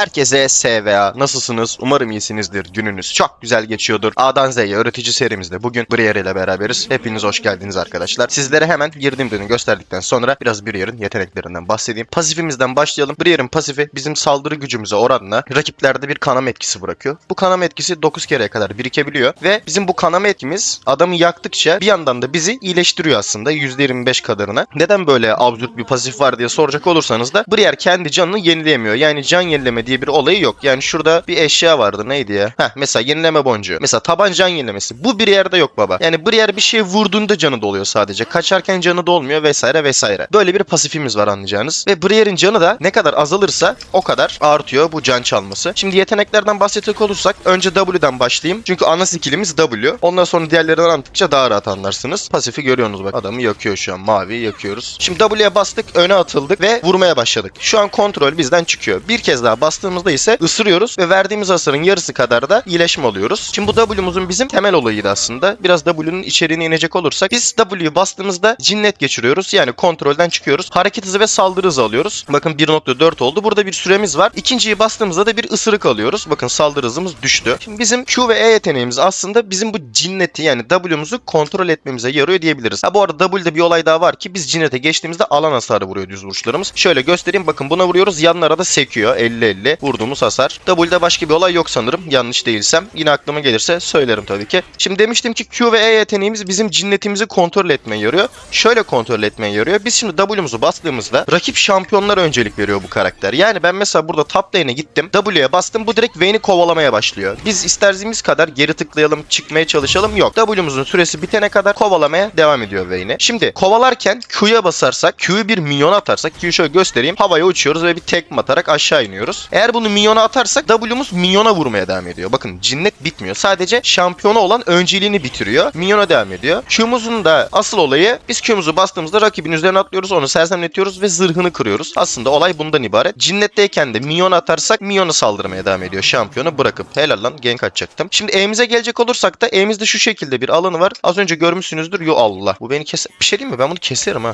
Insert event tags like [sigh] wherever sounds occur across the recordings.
Herkese SVA. Nasılsınız? Umarım iyisinizdir. Gününüz çok güzel geçiyordur. A'dan Z'ye öğretici serimizde bugün Briere ile beraberiz. Hepiniz hoş geldiniz arkadaşlar. Sizlere hemen girdiğim dönü gösterdikten sonra biraz Brier'in yeteneklerinden bahsedeyim. Pasifimizden başlayalım. Brier'in pasifi bizim saldırı gücümüze oranla rakiplerde bir kanama etkisi bırakıyor. Bu kanama etkisi 9 kereye kadar birikebiliyor ve bizim bu kanama etkimiz adamı yaktıkça bir yandan da bizi iyileştiriyor aslında %25 kadarına. Neden böyle absürt bir pasif var diye soracak olursanız da Brier kendi canını yenileyemiyor. Yani can yenileme diye bir olayı yok. Yani şurada bir eşya vardı neydi ya? Heh mesela yenileme boncuğu. Mesela taban can yenilemesi. Bu Brier'de yok baba. Yani Brier bir şeye vurduğunda canı doluyor sadece. Kaçarken canı dolmuyor vesaire vesaire. Böyle bir pasifimiz var anlayacağınız. Ve Brier'in canı da ne kadar azalırsa o kadar artıyor bu can çalması. Şimdi yeteneklerden bahsedecek olursak önce W'den başlayayım. Çünkü ana skillimiz W. Ondan sonra diğerlerini anlattıkça daha rahat anlarsınız. Pasifi görüyorsunuz bak. Adamı yakıyor şu an. Mavi yakıyoruz. Şimdi W'ye bastık, öne atıldık ve vurmaya başladık. Şu an kontrol bizden çıkıyor. Bir kez daha bastığımızda ise ısırıyoruz ve verdiğimiz hasarın yarısı kadar da iyileşme alıyoruz. Şimdi bu W'muzun bizim temel olayıydı aslında. Biraz W'nun içeriğine inecek olursak biz W'yu bastığımızda cinnet geçiriyoruz. Yani kontrolden çıkıyoruz. Hareket hızı ve saldırı hızı alıyoruz. Bakın 1.4 oldu. Burada bir süremiz var. İkinciyi bastığımızda da bir ısırık alıyoruz. Bakın saldırı hızımız düştü. Şimdi bizim Q ve E yeteneğimiz aslında bizim bu cinneti yani W'muzu kontrol etmemize yarıyor diyebiliriz. Ha bu arada W'de bir olay daha var ki biz cinnete geçtiğimizde alan hasarı vuruyor düz vuruşlarımız. Şöyle göstereyim bakın buna vuruyoruz yanlara da sekiyor 50-50 vurduğumuz hasar. W'de başka bir olay yok sanırım yanlış değilsem. Yine aklıma gelirse söylerim tabii ki. Şimdi demiştim ki Q ve E yeteneğimiz bizim cinnetimizi kontrol etmeye yarıyor. Şöyle kontrol etmeye yarıyor. Biz şimdi W'muzu bastığımızda rakip şampiyonlara öncelik veriyor bu karakter. Yani ben mesela burada top lane'e gittim. W'ye bastım bu direkt Vayne'i kovalamaya başlıyor. Biz istediğimiz kadar geri tıklayalım çıkmaya çalışalım yok. W'muzun süresi bitene kadar kovalamaya devam ediyor Vayne'i. Şimdi kovalarken Q'ya basarsak Q'yu bir minyona atarsak Q'yu şöyle göstereyim. Havaya uçuyoruz ve bir tekme atarak aşağı iniyoruz. Eğer bunu minyona atarsak W'muz minyona vurmaya devam ediyor. Bakın cinnet bitmiyor. Sadece şampiyona olan önceliğini bitiriyor. Minyona devam ediyor. Q'muzun da asıl olayı biz Q'muzu bastığımızda rakibin üzerine atlıyoruz. Onu sersemletiyoruz ve zırhını kırıyoruz. Aslında olay bundan ibaret. Cinnetteyken de minyona atarsak minyona saldırmaya devam ediyor. Şampiyonu bırakıp. Helal lan gank atacaktım. Şimdi E'mize gelecek olursak da E'mizde şu şekilde bir alanı var. Az önce görmüşsünüzdür. Yo Allah. Bu beni keser. Bir şey diyeyim mi? Ben bunu keserim ha.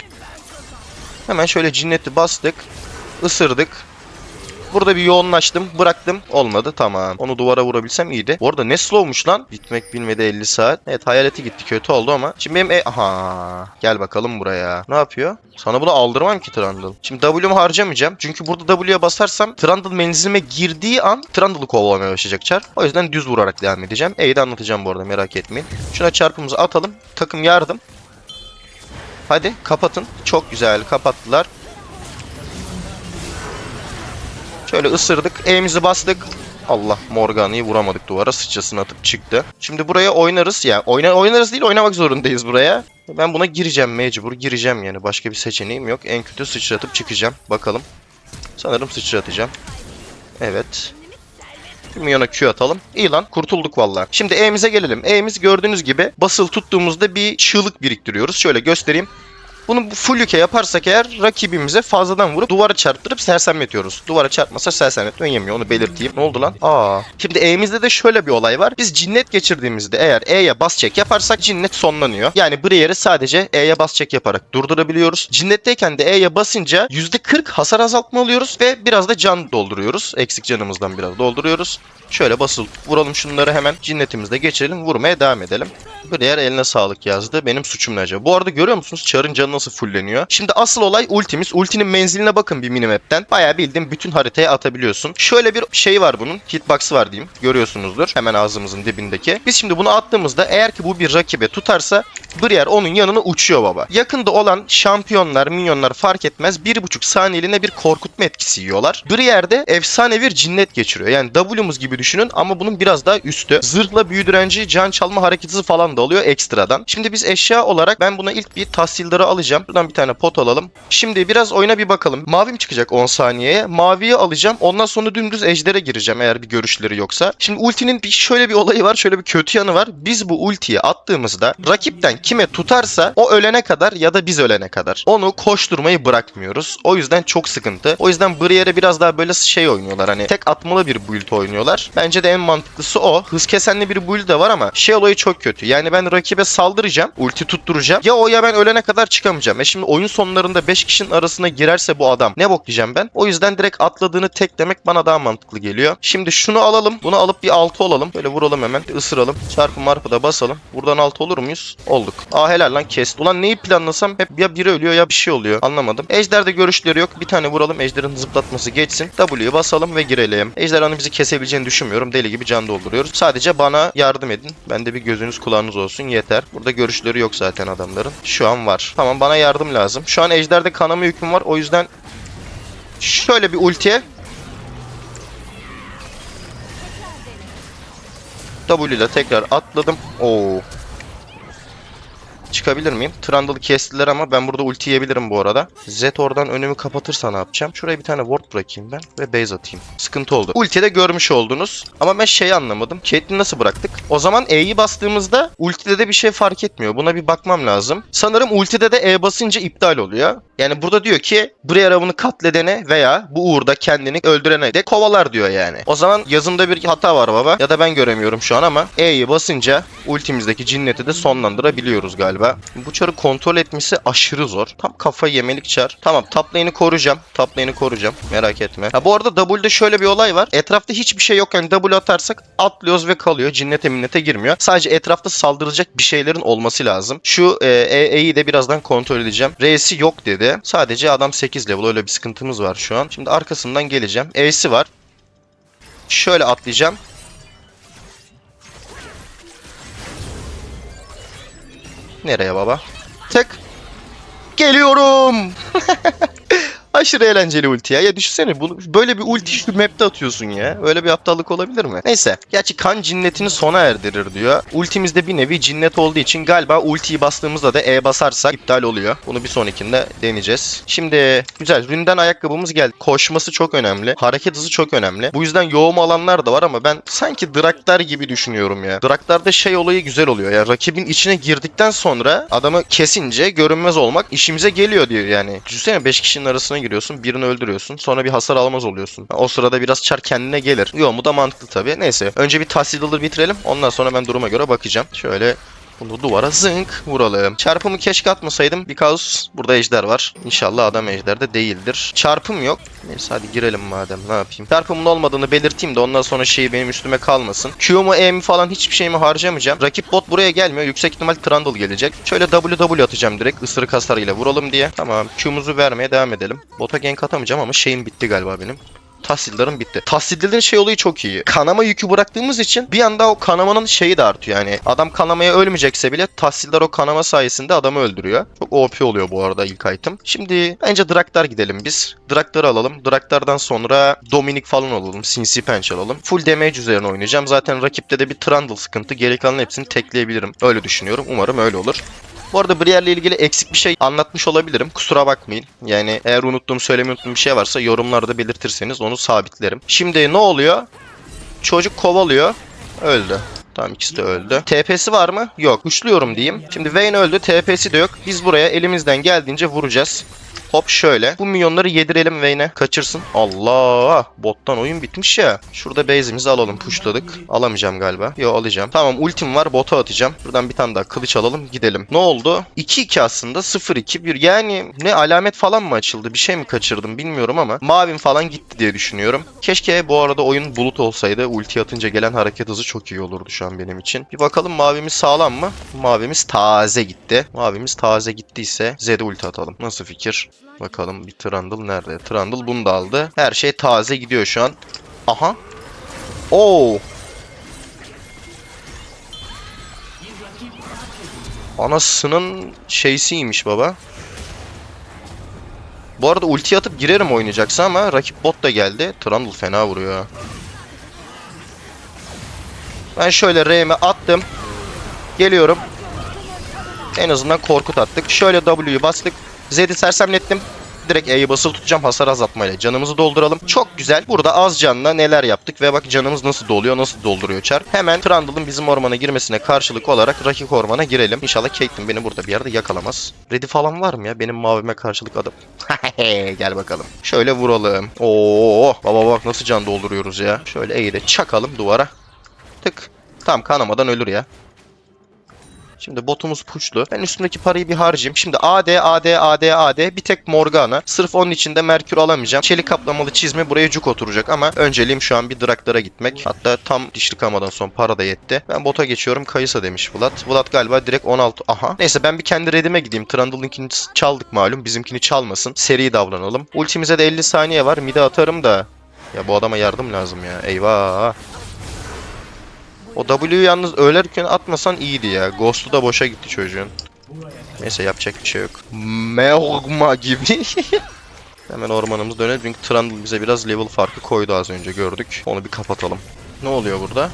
Hemen şöyle cinneti bastık. ısırdık. Burada bir yoğunlaştım. Bıraktım. Olmadı. Tamam. Onu duvara vurabilsem iyiydi. Bu arada ne slowmuş lan? Bitmek bilmedi 50 saat. Evet hayaleti gitti. Kötü oldu ama. Şimdi benim e... Aha. Gel bakalım buraya. Ne yapıyor? Sana bunu aldırmam ki Trundle. Şimdi W'mu harcamayacağım. Çünkü burada W'ye basarsam Trundle menzilime girdiği an Trundle'ı kovalamaya başlayacak çar. O yüzden düz vurarak devam edeceğim. E'yi de anlatacağım bu arada merak etmeyin. Şuna çarpımızı atalım. Takım yardım. Hadi kapatın. Çok güzel kapattılar. Şöyle ısırdık. E'mizi bastık. Allah Morgana'yı vuramadık duvara. Sıçrasını atıp çıktı. Şimdi buraya oynarız. Ya oyna oynarız değil oynamak zorundayız buraya. Ben buna gireceğim mecbur. Gireceğim yani. Başka bir seçeneğim yok. En kötü sıçratıp çıkacağım. Bakalım. Sanırım sıçratacağım. Evet. Bir milyona Q atalım. İyi lan kurtulduk valla. Şimdi E'mize gelelim. E'miz gördüğünüz gibi basılı tuttuğumuzda bir çığlık biriktiriyoruz. Şöyle göstereyim. Bunu full yüke yaparsak eğer rakibimize fazladan vurup duvara çarptırıp sersemletiyoruz. Duvara çarpmasa sersemletme yemiyor onu belirteyim. Ne oldu lan? Aa. Şimdi E'mizde de şöyle bir olay var. Biz cinnet geçirdiğimizde eğer E'ye bas çek yaparsak cinnet sonlanıyor. Yani Brier'i sadece E'ye bas çek yaparak durdurabiliyoruz. Cinnetteyken de E'ye basınca %40 hasar azaltma alıyoruz ve biraz da can dolduruyoruz. Eksik canımızdan biraz dolduruyoruz. Şöyle basılı vuralım şunları hemen cinnetimizde geçirelim vurmaya devam edelim. Brier eline sağlık yazdı. Benim suçum ne acaba? Bu arada görüyor musunuz Char'ın canı nasıl fulleniyor? Şimdi asıl olay ultimiz. Ultinin menziline bakın bir minimap'ten. Bayağı bildiğim bütün haritaya atabiliyorsun. Şöyle bir şey var bunun. Hitbox'ı var diyeyim. Görüyorsunuzdur. Hemen ağzımızın dibindeki. Biz şimdi bunu attığımızda eğer ki bu bir rakibe tutarsa Brier onun yanına uçuyor baba. Yakında olan şampiyonlar, minyonlar fark etmez. Bir buçuk saniyeliğine bir korkutma etkisi yiyorlar. Brier'de efsane bir cinnet geçiriyor. Yani W'muz gibi düşünün ama bunun biraz daha üstü. Zırhla büyü direnci, can çalma hareketi falan da oluyor ekstradan. Şimdi biz eşya olarak ben buna ilk bir tahsildarı alacağım. Buradan bir tane pot alalım. Şimdi biraz oyuna bir bakalım. Mavim çıkacak 10 saniyeye. Maviyi alacağım. Ondan sonra dümdüz ejdere gireceğim eğer bir görüşleri yoksa. Şimdi ultinin bir şöyle bir olayı var. Şöyle bir kötü yanı var. Biz bu ultiyi attığımızda rakipten kime tutarsa o ölene kadar ya da biz ölene kadar onu koşturmayı bırakmıyoruz. O yüzden çok sıkıntı. O yüzden Brier'e biraz daha böyle şey oynuyorlar. Hani tek atmalı bir build oynuyorlar. Bence de en mantıklısı o. Hız kesenli bir build de var ama şey olayı çok kötü. Yani ben rakibe saldıracağım. Ulti tutturacağım. Ya o ya ben ölene kadar çıkamayacağım. Yapamayacağım. E şimdi oyun sonlarında 5 kişinin arasına girerse bu adam ne bok diyeceğim ben. O yüzden direkt atladığını teklemek bana daha mantıklı geliyor. Şimdi şunu alalım. Bunu alıp bir 6 olalım. Böyle vuralım hemen. Bir ısıralım. Çarpı marpı da basalım. Buradan 6 olur muyuz? Olduk. Aa helal lan kesti. Ulan neyi planlasam hep ya biri ölüyor ya bir şey oluyor. Anlamadım. Ejder'de görüşleri yok. Bir tane vuralım. Ejder'in zıplatması geçsin. W'yu basalım ve girelim. Ejderhanın bizi kesebileceğini düşünmüyorum. Deli gibi can dolduruyoruz. Sadece bana yardım edin. Ben de bir gözünüz kulağınız olsun yeter. Burada görüşleri yok zaten adamların. Şu an var. Tamam bana yardım lazım. Şu an Ejder'de kanama hükmüm var. O yüzden şöyle bir ultiye W ile tekrar atladım. Oo. Çıkabilir miyim? Trundle'ı kestiler ama ben burada ulti yiyebilirim bu arada. Z oradan önümü kapatırsa ne yapacağım? Şuraya bir tane ward bırakayım ben ve base atayım. Sıkıntı oldu. Ulti'de görmüş oldunuz. Ama ben şeyi anlamadım. Caitlyn'i nasıl bıraktık? O zaman E'yi bastığımızda ultide de bir şey fark etmiyor. Buna bir bakmam lazım. Sanırım ultide de E basınca iptal oluyor. Yani burada diyor ki Briar avını katledene veya bu uğurda kendini öldürene de kovalar diyor yani. O zaman yazımda bir hata var baba. Ya da ben göremiyorum şu an ama E'yi basınca ultimizdeki cinneti de sonlandırabiliyoruz galiba. Bu çarı kontrol etmesi aşırı zor. Tam kafa yemelik çar. Tamam top lane'i koruyacağım. Top lane'i koruyacağım. Merak etme. Ha bu arada W'de şöyle bir olay var. Etrafta hiçbir şey yok. Yani W atarsak atlıyoruz ve kalıyor. Cinnete minnete girmiyor. Sadece etrafta saldıracak bir şeylerin olması lazım. Şu e, E- E'yi de birazdan kontrol edeceğim. R'si yok dedi. Sadece adam 8 level. Öyle bir sıkıntımız var şu an. Şimdi arkasından geleceğim. E'si var. Şöyle atlayacağım. Nereye baba? Tık. Geliyorum. [laughs] Aşırı eğlenceli ulti ya. Ya düşünsene bunu böyle bir ulti şu map'te atıyorsun ya. Öyle bir aptallık olabilir mi? Neyse. Gerçi kan cinnetini sona erdirir diyor. Ultimizde bir nevi cinnet olduğu için galiba ultiyi bastığımızda da E basarsak iptal oluyor. Bunu bir sonrakinde deneyeceğiz. Şimdi güzel. Ründen ayakkabımız geldi. Koşması çok önemli. Hareket hızı çok önemli. Bu yüzden yoğum alanlar da var ama ben sanki Draktar gibi düşünüyorum ya. Draktar'da şey olayı güzel oluyor ya. Rakibin içine girdikten sonra adamı kesince görünmez olmak işimize geliyor diyor yani. Düşünsene 5 kişinin arasına giriyorsun, birini öldürüyorsun. Sonra bir hasar almaz oluyorsun. O sırada biraz çar kendine gelir. Yo bu da mantıklı tabii. Neyse. Önce bir tahsildalı bitirelim. Ondan sonra ben duruma göre bakacağım. Şöyle bunu duvara zınk vuralım. Çarpımı keşke atmasaydım. Because burada ejder var. İnşallah adam ejderde değildir. Çarpım yok. Neyse hadi girelim madem ne yapayım. Çarpımın olmadığını belirteyim de ondan sonra şey benim üstüme kalmasın. Q'mu E'mi falan hiçbir şeyimi harcamayacağım. Rakip bot buraya gelmiyor. Yüksek ihtimal Trundle gelecek. Şöyle WW atacağım direkt. ısırık hasarıyla vuralım diye. Tamam. Q'muzu vermeye devam edelim. Bota gank atamayacağım ama şeyim bitti galiba benim. Tahsildarım bitti. Tahsildlerin şey olayı çok iyi. Kanama yükü bıraktığımız için bir anda o kanamanın şeyi de artıyor. Yani adam kanamaya ölmeyecekse bile tahsildar o kanama sayesinde adamı öldürüyor. Çok OP oluyor bu arada ilk item. Şimdi bence Draktar gidelim biz. Draktar'ı alalım. Draktar'dan sonra Dominic falan alalım. Sinsi Pench alalım. Full damage üzerine oynayacağım. Zaten rakipte de bir Trundle sıkıntı. Geri kalan hepsini tekleyebilirim. Öyle düşünüyorum. Umarım öyle olur. Bu arada Brier'le ilgili eksik bir şey anlatmış olabilirim. Kusura bakmayın. Yani eğer unuttuğum, söylemeyi unuttuğum bir şey varsa yorumlarda belirtirseniz onu sabitlerim. Şimdi ne oluyor? Çocuk kovalıyor. Öldü. Tamam ikisi de öldü. TP'si var mı? Yok. Kuşluyorum diyeyim. Şimdi Vayne öldü. TP'si de yok. Biz buraya elimizden geldiğince vuracağız. Hop şöyle. Bu milyonları yedirelim Vayne'e. Kaçırsın. Allah! Bottan oyun bitmiş ya. Şurada base'imizi alalım. Pushladık. Alamayacağım galiba. Yo alacağım. Tamam ultim var. Bota atacağım. Buradan bir tane daha kılıç alalım. Gidelim. Ne oldu? 2-2 aslında. 0-2-1. Yani ne alamet falan mı açıldı? Bir şey mi kaçırdım bilmiyorum ama mavim falan gitti diye düşünüyorum. Keşke bu arada oyun bulut olsaydı. Ulti atınca gelen hareket hızı çok iyi olurdu şu an benim için. Bir bakalım mavimiz sağlam mı? Mavimiz taze gitti. Mavimiz taze gittiyse Z'de ulti atalım. Nasıl fikir? Bakalım bir Trundle nerede? Trundle bunu da aldı. Her şey taze gidiyor şu an. Aha. Oo. Anasının şeysiymiş baba. Bu arada ulti atıp girerim oynayacaksa ama rakip bot da geldi. Trundle fena vuruyor. Ben şöyle R'mi attım. Geliyorum. En azından korkut attık. Şöyle W'yu bastık. Z'di sersemlettim. Direkt E'yi basılı tutacağım hasar azaltmayla. Canımızı dolduralım. Çok güzel. Burada az canla neler yaptık ve bak canımız nasıl doluyor, nasıl dolduruyor çar. Hemen Trundle'ın bizim ormana girmesine karşılık olarak rakip ormana girelim. İnşallah Caitlyn beni burada bir yerde yakalamaz. Ready falan var mı ya? Benim mavime karşılık adam. [laughs] Gel bakalım. Şöyle vuralım. Oo, baba bak nasıl can dolduruyoruz ya. Şöyle E'yi de çakalım duvara. Tık. Tam kanamadan ölür ya. Şimdi botumuz puçlu. Ben üstümdeki parayı bir harcayayım. Şimdi AD, AD, AD, AD. Bir tek Morgana. Sırf onun içinde Merkür alamayacağım. Çelik kaplamalı çizme buraya cuk oturacak ama önceliğim şu an bir draklara gitmek. Hatta tam dişli kamadan son para da yetti. Ben bota geçiyorum. Kayısa demiş Vlad. Vlad galiba direkt 16. Aha. Neyse ben bir kendi redime gideyim. Trundle'ınkini çaldık malum. Bizimkini çalmasın. Seri davranalım. Ultimize de 50 saniye var. Mide atarım da. Ya bu adama yardım lazım ya. Eyvah. O W'yu yalnız ölerken atmasan iyiydi ya. Ghost'u da boşa gitti çocuğun. Neyse yapacak bir şey yok. Meogma gibi. [laughs] Hemen ormanımız dönelim çünkü Trundle bize biraz level farkı koydu az önce gördük. Onu bir kapatalım. Ne oluyor burada?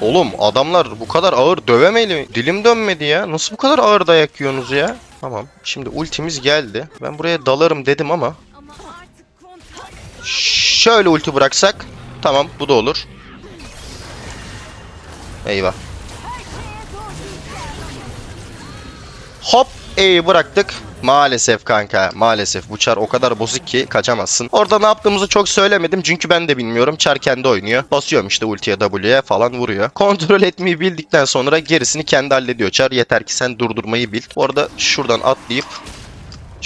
Oğlum adamlar bu kadar ağır dövemeyli. Dilim dönmedi ya. Nasıl bu kadar ağır dayak yiyorsunuz ya? Tamam. Şimdi ultimiz geldi. Ben buraya dalarım dedim ama Şöyle ulti bıraksak tamam bu da olur. Eyvah. Hop E'yi bıraktık. Maalesef kanka maalesef bu çar o kadar bozuk ki kaçamazsın. Orada ne yaptığımızı çok söylemedim çünkü ben de bilmiyorum. Çar kendi oynuyor. Basıyorum işte ultiye W'ye falan vuruyor. [laughs] Kontrol etmeyi bildikten sonra gerisini kendi hallediyor çar. Yeter ki sen durdurmayı bil. Orada şuradan atlayıp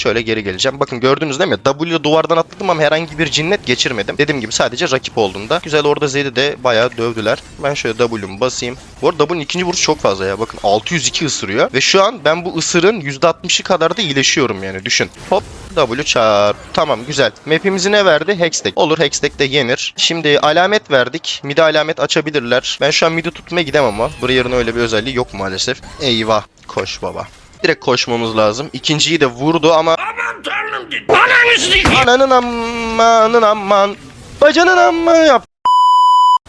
Şöyle geri geleceğim. Bakın gördünüz değil mi? W duvardan atladım ama herhangi bir cinnet geçirmedim. Dediğim gibi sadece rakip olduğunda. Güzel orada Zed'i de bayağı dövdüler. Ben şöyle W'mu basayım. Bu arada W'nin ikinci vuruş çok fazla ya. Bakın 602 ısırıyor. Ve şu an ben bu ısırın %60'ı kadar da iyileşiyorum yani düşün. Hop W çarp. Tamam güzel. Map'imizi ne verdi? Hextech. Olur Hextech de yenir. Şimdi alamet verdik. Mid'e alamet açabilirler. Ben şu an mid'i tutmaya gidemem ama. Brier'ın öyle bir özelliği yok maalesef. Eyvah. Koş baba. Direkt koşmamız lazım. İkinciyi de vurdu ama... Aman tanrım Ananın amanın aman. Bacanın amma yap.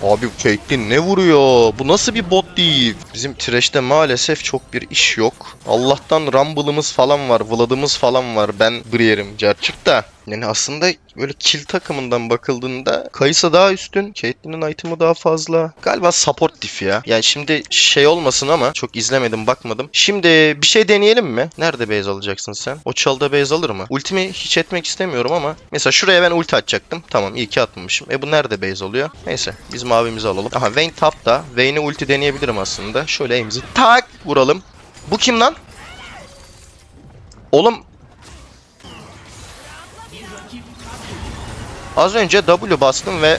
Abi Caitlyn ne vuruyor? Bu nasıl bir bot değil? Bizim Thresh'te maalesef çok bir iş yok. Allah'tan Rumble'ımız falan var, Vlad'ımız falan var. Ben Brier'im, Cerçık da. Yani aslında böyle kill takımından bakıldığında Kayısa daha üstün, Caitlyn'in item'ı daha fazla. Galiba support diff ya. Yani şimdi şey olmasın ama çok izlemedim, bakmadım. Şimdi bir şey deneyelim mi? Nerede base alacaksın sen? O çalda base alır mı? Ultimi hiç etmek istemiyorum ama mesela şuraya ben ulti atacaktım. Tamam iyi ki atmamışım. E bu nerede base oluyor? Neyse biz mavimizi alalım. Aha Vayne tapta. Vayne'e ulti deneyebilirim aslında. Şöyle aim'imizi tak vuralım. Bu kim lan? Oğlum Az önce W bastım ve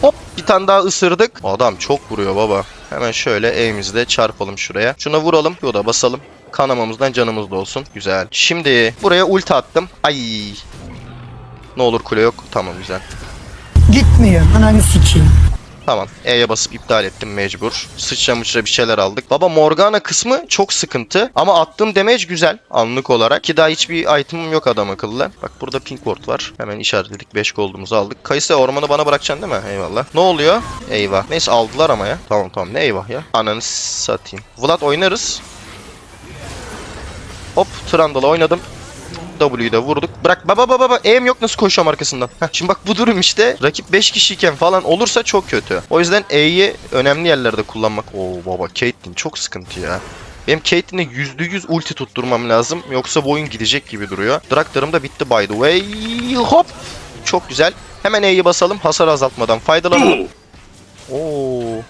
hop bir tane daha ısırdık. Adam çok vuruyor baba. Hemen şöyle elimizde çarpalım şuraya. Şuna vuralım. Da basalım. Kanamamızdan canımız da olsun. Güzel. Şimdi buraya ulti attım. Ay. Ne olur kule yok. Tamam güzel. Gitmiyor. Ananı sikeyim. Tamam. E'ye basıp iptal ettim mecbur. Sıçra mıçra bir şeyler aldık. Baba Morgana kısmı çok sıkıntı. Ama attığım damage güzel anlık olarak. Ki daha hiçbir itemim yok adam akıllı. Bak burada pink ward var. Hemen işaretledik. 5 gold'umuzu aldık. Kayısı ormanı bana bırakacaksın değil mi? Eyvallah. Ne oluyor? Eyvah. Neyse aldılar ama ya. Tamam tamam. Ne eyvah ya. Ananı satayım. Vlad oynarız. Hop Trundle'la oynadım. W'yu da vurduk. Bırak baba baba baba aim yok nasıl koşuyorum arkasından. Heh, şimdi bak bu durum işte rakip 5 kişiyken falan olursa çok kötü. O yüzden E'yi önemli yerlerde kullanmak. Oo baba Caitlyn çok sıkıntı ya. Benim Caitlyn'e %100 ulti tutturmam lazım. Yoksa bu oyun gidecek gibi duruyor. Draktarım da bitti by the way. Hop. Çok güzel. Hemen E'yi basalım. Hasar azaltmadan faydalanalım. Oo.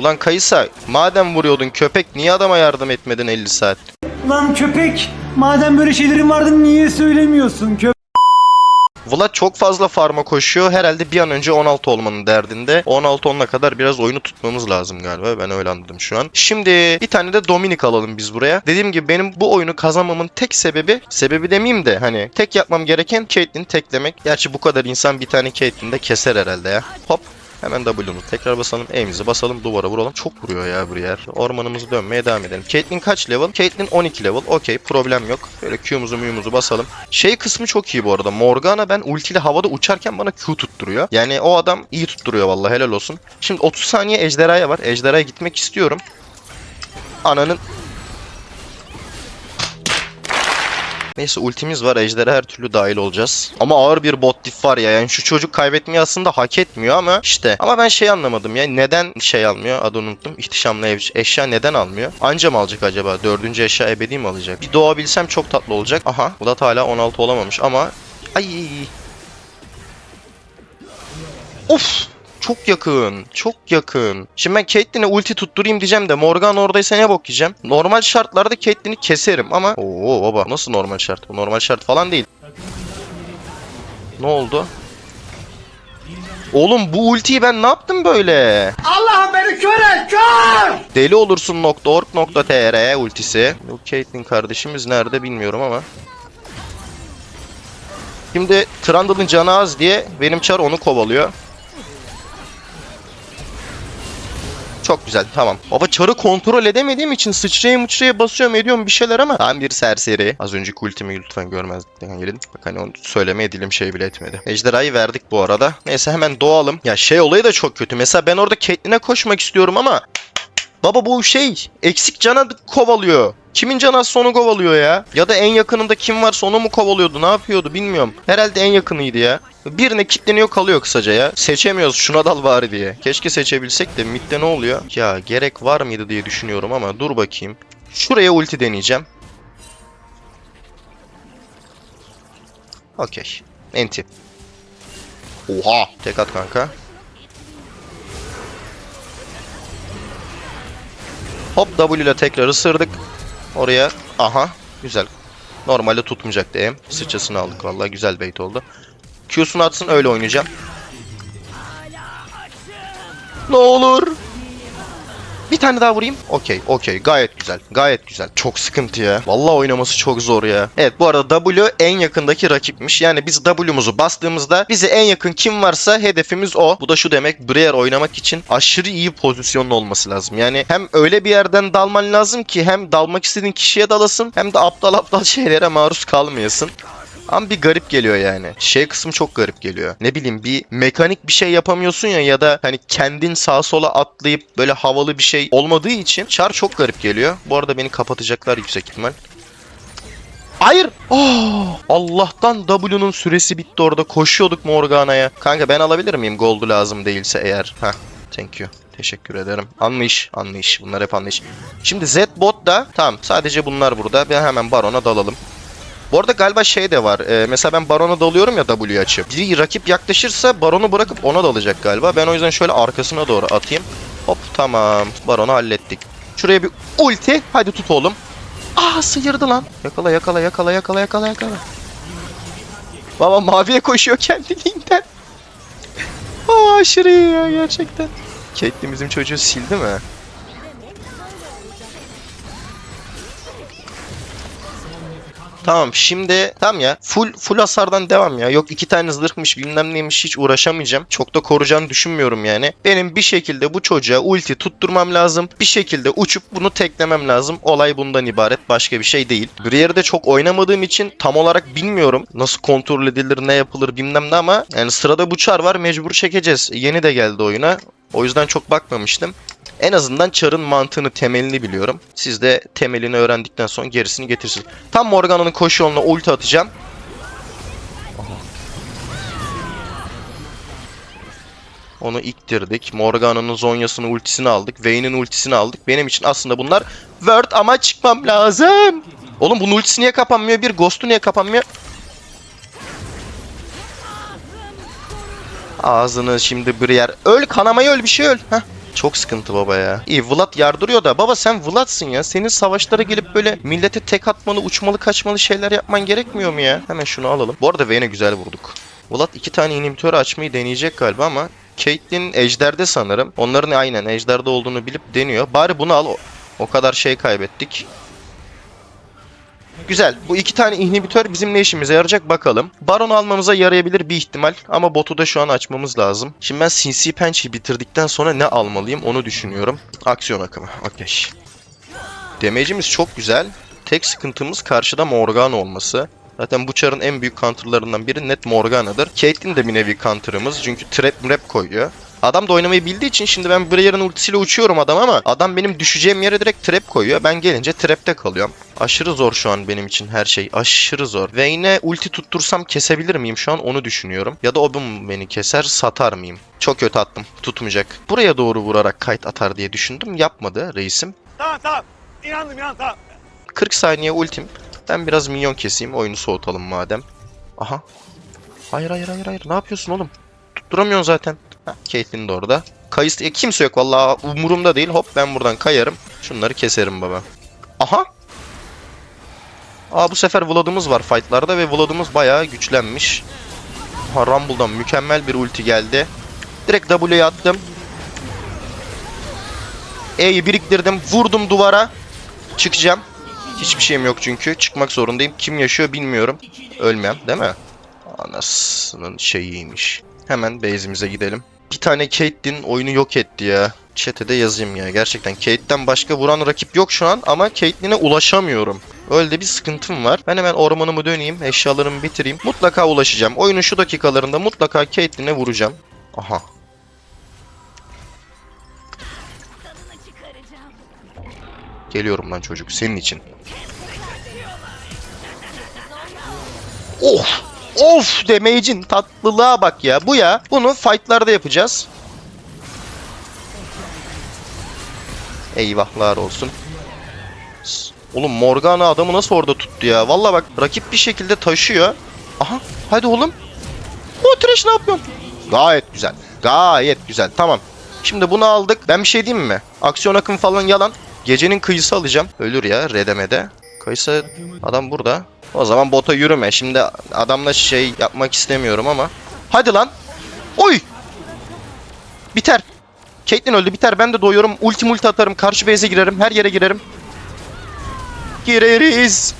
Ulan Kayısa madem vuruyordun köpek niye adama yardım etmedin 50 saat? Lan köpek. Madem böyle şeylerin vardı niye söylemiyorsun köpek? Vlad çok fazla farma koşuyor. Herhalde bir an önce 16 olmanın derdinde. 16 olana kadar biraz oyunu tutmamız lazım galiba. Ben öyle anladım şu an. Şimdi bir tane de Dominic alalım biz buraya. Dediğim gibi benim bu oyunu kazanmamın tek sebebi, sebebi demeyeyim de hani tek yapmam gereken Caitlyn teklemek. Gerçi bu kadar insan bir tane Caitlyn de keser herhalde ya. Hop. Hemen W'nu tekrar basalım. E'mizi basalım. Duvara vuralım. Çok vuruyor ya bu yer. Ormanımızı dönmeye devam edelim. Caitlyn kaç level? Caitlyn 12 level. Okey problem yok. Böyle Q'muzu Mu'muzu basalım. Şey kısmı çok iyi bu arada. Morgana ben ultiyle havada uçarken bana Q tutturuyor. Yani o adam iyi tutturuyor vallahi helal olsun. Şimdi 30 saniye ejderhaya var. Ejderhaya gitmek istiyorum. Ananın Neyse ultimiz var. Ejder'e her türlü dahil olacağız. Ama ağır bir bot diff var ya. Yani şu çocuk kaybetmeyi aslında hak etmiyor ama işte. Ama ben şey anlamadım ya. Neden şey almıyor? Adını unuttum. İhtişamlı ev, eşya neden almıyor? Anca mı alacak acaba? Dördüncü eşya ebedi mi alacak? Bir doğabilsem çok tatlı olacak. Aha. Bulat hala 16 olamamış ama. Ay. Of. Çok yakın. Çok yakın. Şimdi ben Caitlyn'e ulti tutturayım diyeceğim de Morgan oradaysa ne bok yiyeceğim? Normal şartlarda Caitlyn'i keserim ama... Oo baba nasıl normal şart? Bu normal şart falan değil. Ne oldu? Oğlum bu ultiyi ben ne yaptım böyle? Allah beni kör et kör! Deli olursun .org.tr ultisi. Bu Caitlyn kardeşimiz nerede bilmiyorum ama. Şimdi Trundle'ın canı az diye benim çar onu kovalıyor. Çok güzel tamam. Baba çarı kontrol edemediğim için sıçraya mıçraya basıyorum ediyorum bir şeyler ama tam bir serseri. Az önceki ultimi lütfen görmezlikten gelin. Bak hani onu söylemeye dilim şey bile etmedi. Ejderhayı verdik bu arada. Neyse hemen doğalım. Ya şey olayı da çok kötü. Mesela ben orada Caitlyn'e koşmak istiyorum ama Baba bu şey eksik cana kovalıyor. Kimin canı az onu kovalıyor ya? Ya da en yakınında kim varsa onu mu kovalıyordu? Ne yapıyordu bilmiyorum. Herhalde en yakınıydı ya. Birine kitleniyor kalıyor kısaca ya. Seçemiyoruz şuna dal bari diye. Keşke seçebilsek de midde ne oluyor? Ya gerek var mıydı diye düşünüyorum ama dur bakayım. Şuraya ulti deneyeceğim. Okey. Enti. Oha. Tek at kanka. Hop W ile tekrar ısırdık. Oraya. Aha. Güzel. Normalde tutmayacaktı em. Sıçrasını aldık vallahi güzel bait oldu. Q'sunu atsın öyle oynayacağım. Ne olur. Bir tane daha vurayım. Okey, okey. Gayet güzel. Gayet güzel. Çok sıkıntı ya. Vallahi oynaması çok zor ya. Evet bu arada W en yakındaki rakipmiş. Yani biz W'muzu bastığımızda bize en yakın kim varsa hedefimiz o. Bu da şu demek. Briar oynamak için aşırı iyi pozisyonlu olması lazım. Yani hem öyle bir yerden dalman lazım ki hem dalmak istediğin kişiye dalasın hem de aptal aptal [laughs] şeylere maruz kalmayasın. Ama bir garip geliyor yani. Şey kısmı çok garip geliyor. Ne bileyim bir mekanik bir şey yapamıyorsun ya ya da hani kendin sağa sola atlayıp böyle havalı bir şey olmadığı için çar çok garip geliyor. Bu arada beni kapatacaklar yüksek ihtimal. Hayır. Oh, Allah'tan W'nun süresi bitti orada. Koşuyorduk Morgana'ya. Kanka ben alabilir miyim gold'u lazım değilse eğer? Heh. Thank you. Teşekkür ederim. Anlayış, anlayış. Bunlar hep anlayış. Şimdi Z bot da tamam sadece bunlar burada. Ben hemen Baron'a dalalım. Bu arada galiba şey de var. Ee, mesela ben Baron'a dalıyorum ya W'yu açıp. Bir rakip yaklaşırsa Baron'u bırakıp ona dalacak galiba. Ben o yüzden şöyle arkasına doğru atayım. Hop tamam. Baron'u hallettik. Şuraya bir ulti. Hadi tut oğlum. Aa sıyırdı lan. Yakala yakala yakala yakala yakala yakala. Baba maviye koşuyor kendiliğinden. [laughs] Aa aşırı ya gerçekten. Caitlyn bizim çocuğu sildi mi? Tamam şimdi tamam ya full full hasardan devam ya. Yok iki tane zırhmış bilmem neymiş hiç uğraşamayacağım. Çok da koruyacağını düşünmüyorum yani. Benim bir şekilde bu çocuğa ulti tutturmam lazım. Bir şekilde uçup bunu teklemem lazım. Olay bundan ibaret başka bir şey değil. Brier'de çok oynamadığım için tam olarak bilmiyorum. Nasıl kontrol edilir ne yapılır bilmem ne ama yani sırada bu çar var mecbur çekeceğiz. Yeni de geldi oyuna. O yüzden çok bakmamıştım. En azından çarın mantığını, temelini biliyorum. Siz de temelini öğrendikten sonra gerisini getirsiniz. Tam Morgana'nın koşu yoluna ulti atacağım. Onu iktirdik. Morgana'nın Zonya'sını ultisini aldık. Vayne'in ultisini aldık. Benim için aslında bunlar Word ama çıkmam lazım. Oğlum bunun ultisi niye kapanmıyor? Bir Ghost'u niye kapanmıyor? Ağzını şimdi Briar. Öl kanamayı öl bir şey öl. Heh. Çok sıkıntı baba ya. İyi Vlad yardırıyor da baba sen Vlad'sın ya. Senin savaşlara gelip böyle millete tek atmalı, uçmalı, kaçmalı şeyler yapman gerekmiyor mu ya? Hemen şunu alalım. Bu arada Vayne'e güzel vurduk. Vlad iki tane inhibitör açmayı deneyecek galiba ama Caitlyn Ejder'de sanırım. Onların aynen Ejder'de olduğunu bilip deniyor. Bari bunu al. O, kadar şey kaybettik. Güzel. Bu iki tane inhibitör bizim ne işimize yarayacak bakalım. Baron almamıza yarayabilir bir ihtimal ama botu da şu an açmamız lazım. Şimdi ben CC Pench'i bitirdikten sonra ne almalıyım onu düşünüyorum. Aksiyon akımı. Okey. Damage'imiz çok güzel. Tek sıkıntımız karşıda Morgana olması. Zaten bu çarın en büyük counterlarından biri net Morgana'dır. Caitlyn de bir nevi counter'ımız çünkü trap rap koyuyor. Adam da oynamayı bildiği için şimdi ben Briar'ın ultisiyle uçuyorum adam ama adam benim düşeceğim yere direkt trap koyuyor. Ben gelince trap'te kalıyorum. Aşırı zor şu an benim için her şey. Aşırı zor. Vayne'e ulti tuttursam kesebilir miyim şu an onu düşünüyorum. Ya da o bu beni keser satar mıyım? Çok kötü attım. Tutmayacak. Buraya doğru vurarak kayıt atar diye düşündüm. Yapmadı reisim. Tamam tamam. İnandım inandım tamam. 40 saniye ultim. Ben biraz minyon keseyim. Oyunu soğutalım madem. Aha. Hayır hayır hayır hayır. Ne yapıyorsun oğlum? Tutturamıyorsun zaten. Heh, Caitlyn de orada. Kayıs e, kimse yok vallahi umurumda değil. Hop ben buradan kayarım. Şunları keserim baba. Aha. Aa bu sefer Vlad'ımız var fightlarda ve Vlad'ımız bayağı güçlenmiş. Ha Rumble'dan mükemmel bir ulti geldi. Direkt W'ye attım. E'yi biriktirdim. Vurdum duvara. Çıkacağım. Hiçbir şeyim yok çünkü. Çıkmak zorundayım. Kim yaşıyor bilmiyorum. Ölmem değil mi? Anasının şeyiymiş. Hemen base'imize gidelim. Bir tane Caitlyn oyunu yok etti ya. Chat'e de yazayım ya. Gerçekten Kate'den başka vuran rakip yok şu an ama Caitlyn'e ulaşamıyorum. Öyle de bir sıkıntım var. Ben hemen ormanımı döneyim, eşyalarımı bitireyim. Mutlaka ulaşacağım. Oyunun şu dakikalarında mutlaka Caitlyn'e vuracağım. Aha. Geliyorum lan çocuk senin için. Of! Of damage'in tatlılığa bak ya. Bu ya. Bunu fight'larda yapacağız. Eyvahlar olsun. Oğlum Morgana adamı nasıl orada tuttu ya? Valla bak rakip bir şekilde taşıyor. Aha hadi oğlum. O trash ne yapıyorsun? Gayet güzel. Gayet güzel. Tamam. Şimdi bunu aldık. Ben bir şey diyeyim mi? Aksiyon akım falan yalan. Gecenin kıyısı alacağım. Ölür ya redemede. Kayısı adam burada. O zaman bota yürüme. Şimdi adamla şey yapmak istemiyorum ama. Hadi lan. Oy. Biter. Caitlyn öldü biter. Ben de doyuyorum. Ulti multi atarım. Karşı base'e girerim. Her yere girerim. Gireriz.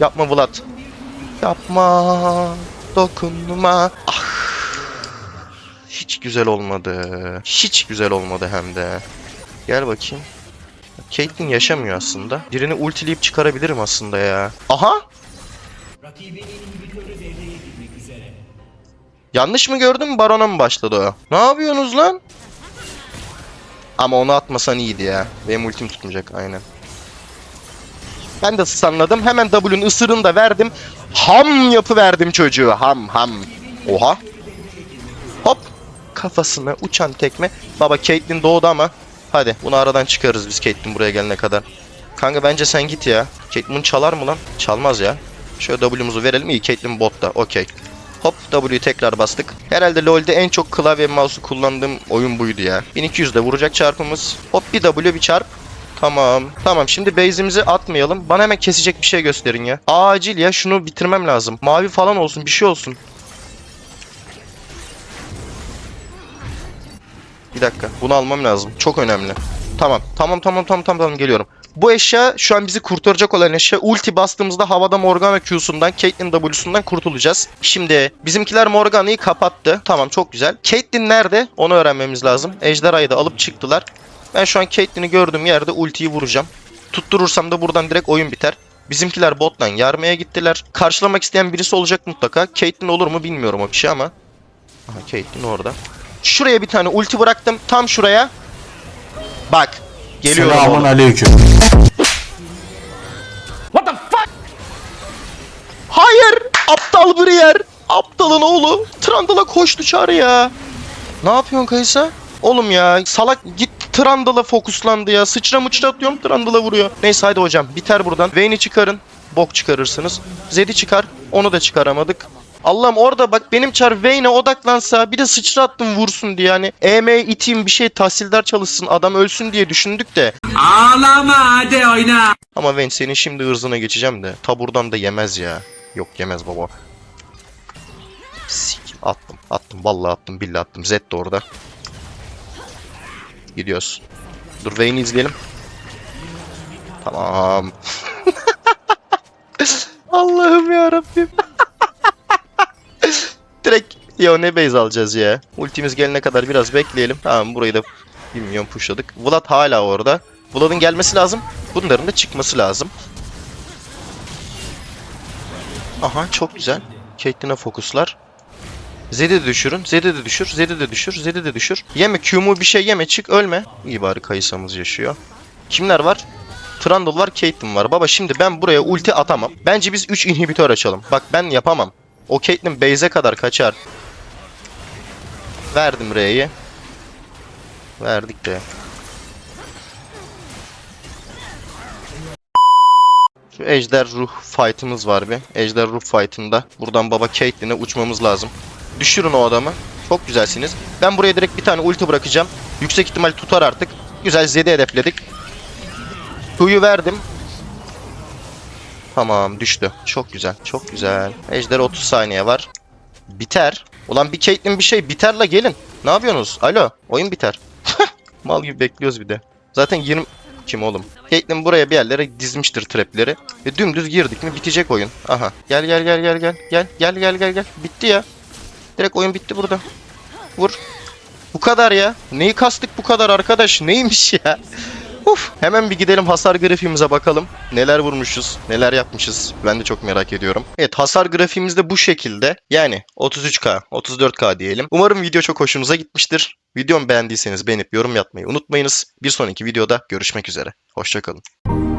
Yapma Vlad. Yapma. Dokunma. Ah. Hiç güzel olmadı. Hiç güzel olmadı hem de. Gel bakayım. Caitlyn yaşamıyor aslında. Birini ultileyip çıkarabilirim aslında ya. Aha! Yanlış mı gördüm Baron'a mı başladı o? Ne yapıyorsunuz lan? Ama onu atmasan iyiydi ya. Benim ultim tutmayacak aynen. Ben de stunladım. Hemen W'nun ısırını da verdim. Ham yapı verdim çocuğu. Ham ham. Oha. Hop. Kafasına uçan tekme. Baba Caitlyn doğdu ama. Hadi bunu aradan çıkarız biz Caitlyn buraya gelene kadar. Kanka bence sen git ya. Caitlyn çalar mı lan? Çalmaz ya. Şöyle W'muzu verelim. İyi Caitlyn botta. Okey. Hop W'yu tekrar bastık. Herhalde LoL'de en çok klavye mouse'u kullandığım oyun buydu ya. 1200 de vuracak çarpımız. Hop bir W bir çarp. Tamam. Tamam şimdi base'imizi atmayalım. Bana hemen kesecek bir şey gösterin ya. Acil ya şunu bitirmem lazım. Mavi falan olsun bir şey olsun. Bir dakika. Bunu almam lazım. Çok önemli. Tamam. Tamam tamam tamam tamam tamam geliyorum. Bu eşya şu an bizi kurtaracak olan eşya. Ulti bastığımızda havada Morgana Q'sundan, Caitlyn W'sundan kurtulacağız. Şimdi bizimkiler Morgana'yı kapattı. Tamam çok güzel. Caitlyn nerede? Onu öğrenmemiz lazım. Ejderhayı da alıp çıktılar. Ben şu an Caitlyn'i gördüğüm yerde ultiyi vuracağım. Tutturursam da buradan direkt oyun biter. Bizimkiler bottan yarmaya gittiler. Karşılamak isteyen birisi olacak mutlaka. Caitlyn olur mu bilmiyorum o kişi ama. Aha Caitlyn orada. Şuraya bir tane ulti bıraktım. Tam şuraya. Bak. Geliyorum Selamun aleyküm. Hayır. Aptal bir yer. Aptalın oğlu. Trundle'a koştu çağrı ya. Ne yapıyorsun Kaysa? Oğlum ya salak git Trundle'a fokuslandı ya. Sıçra mıçra atıyorum Trundle'a vuruyor. Neyse hadi hocam biter buradan. Vayne'i çıkarın. Bok çıkarırsınız. Zed'i çıkar. Onu da çıkaramadık. Allah'ım orada bak benim çar Vayne'e odaklansa bir de sıçra attım vursun diye yani EM iteyim bir şey tahsildar çalışsın adam ölsün diye düşündük de. Ağlama hadi oyna. Ama Vayne senin şimdi ırzına geçeceğim de taburdan da yemez ya. Yok yemez baba. Sikim attım attım vallahi attım billahi attım Zed de orada. Gidiyoruz. Dur Vayne'i izleyelim. Tamam. [laughs] Allah'ım ya Rabbim. [laughs] [laughs] Direkt Yone base alacağız ya. Ultimiz gelene kadar biraz bekleyelim. Tamam burayı da bir milyon pushladık. Vlad hala orada. Vlad'ın gelmesi lazım. Bunların da çıkması lazım. Aha çok güzel. Caitlyn'e fokuslar. Zed'i de düşürün. Zed'i de düşür. Zed'i de düşür. Zed'i de düşür. Yeme Q'mu bir şey yeme. Çık ölme. İyi bari Kayısa'mız yaşıyor. Kimler var? Trundle var, Caitlyn var. Baba şimdi ben buraya ulti atamam. Bence biz 3 inhibitör açalım. Bak ben yapamam. O Caitlyn base'e kadar kaçar. Verdim R'yi. Verdik de. Şu Ejder Ruh fight'ımız var bir. Ejder Ruh fight'ında. Buradan baba Caitlyn'e uçmamız lazım. Düşürün o adamı. Çok güzelsiniz. Ben buraya direkt bir tane ulti bırakacağım. Yüksek ihtimal tutar artık. Güzel Zed'i hedefledik. Q'yu verdim. Tamam düştü. Çok güzel. Çok güzel. Ejder 30 saniye var. Biter. Ulan bir Caitlyn bir şey biter la gelin. Ne yapıyorsunuz? Alo. Oyun biter. [laughs] Mal gibi bekliyoruz bir de. Zaten 20... Kim oğlum? Caitlyn buraya bir yerlere dizmiştir trapleri. Ve dümdüz girdik mi bitecek oyun. Aha. Gel gel gel gel gel. Gel gel gel gel gel. Bitti ya. Direkt oyun bitti burada. Vur. Bu kadar ya. Neyi kastık bu kadar arkadaş? Neymiş ya? Uf. Hemen bir gidelim hasar grafiğimize bakalım. Neler vurmuşuz, neler yapmışız. Ben de çok merak ediyorum. Evet hasar grafiğimiz de bu şekilde. Yani 33k, 34k diyelim. Umarım video çok hoşunuza gitmiştir. Videomu beğendiyseniz beğenip yorum yapmayı unutmayınız. Bir sonraki videoda görüşmek üzere. Hoşçakalın.